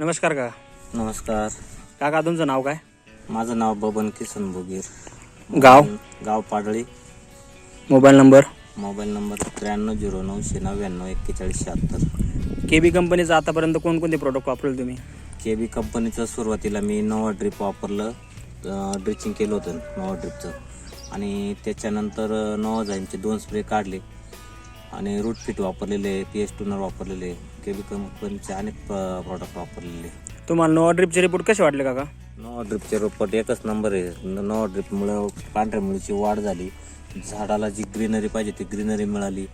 नमस्कार का नमस्कार. काका तुमचं नाव काय? माझं नाव बबन किसन भोगीर गाव? गाव Padali. Mobile number? Mobile number त्र्याण्णव झिरो नऊशे नव्याण्णव एक्केचाळीस शहात्तर. के बी कंपनीचं आतापर्यंत कोणकोणते प्रोडक्ट वापरले तुम्ही? के बी कंपनीचं सुरुवातीला मी नवा ड्रिप वापरलं. ड्रिचिंग केलं होतं नवा ड्रिपचं आणि त्याच्यानंतर नवा जाईमचे दोन स्प्रे काढले. आणि रूट फिट वापरलेले पी एस टूनर वापरलेले के बी कंपनीचे अनेक प्रॉडक्ट वापरलेले. तुम्हाला नोवा ड्रिपचे रिपोर्ट कसे वाटले काका? नवा ड्रिपचे रोपट एकच नंबर आहे. न- नवा ड्रिपमुळं पांढऱ्या मुळीची वाढ झाली. झाडाला जी ग्रीनरी पाहिजे ती ग्रीनरी मिळाली.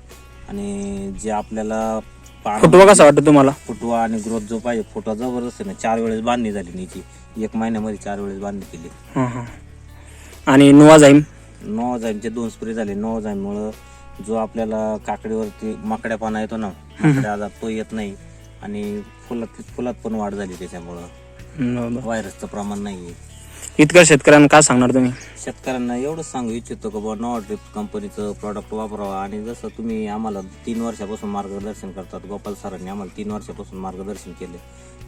आणि जे आपल्याला फुटवा कसा वाटतो तुम्हाला? फुटवा आणि ग्रोथ जो पाहिजे फुटवा जबरदस्त आहे ना. चार वेळेस बांधणी झाली नीची. एक महिन्यामध्ये चार वेळेस बांधणी केली. आणि नोवा जाईम नऊ जाईमचे दोन स्प्रे झाले. नऊ जाईममुळं जो आपल्याला काकडीवरती माकड्या पाना येतो ना माकड्या आजार तो येत नाही आणि फुलात फुलात पण वाढ झाली त्याच्यामुळं. व्हायरसचं प्रमाण नाही इतकं शेतकऱ्यांना काय सांगणार तुम्ही? शेतकऱ्यांना एवढंच सांगू इच्छितो की बाबा नॉट ड्रिप कंपनीचं प्रॉडक्ट वापरावं. आणि जसं तुम्ही आम्हाला तीन वर्षापासून मार्गदर्शन करतात गोपाल सरांनी आम्हाला तीन वर्षापासून मार्गदर्शन केले.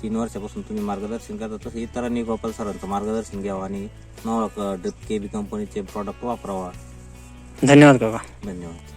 तीन वर्षापासून तुम्ही मार्गदर्शन करता तसं इतरांनी गोपाल सरांचं मार्गदर्शन घ्यावं आणि नॉ ड्रिप के बी कंपनीचे प्रॉडक्ट वापरावा. धन्यवाद काका. धन्यवाद.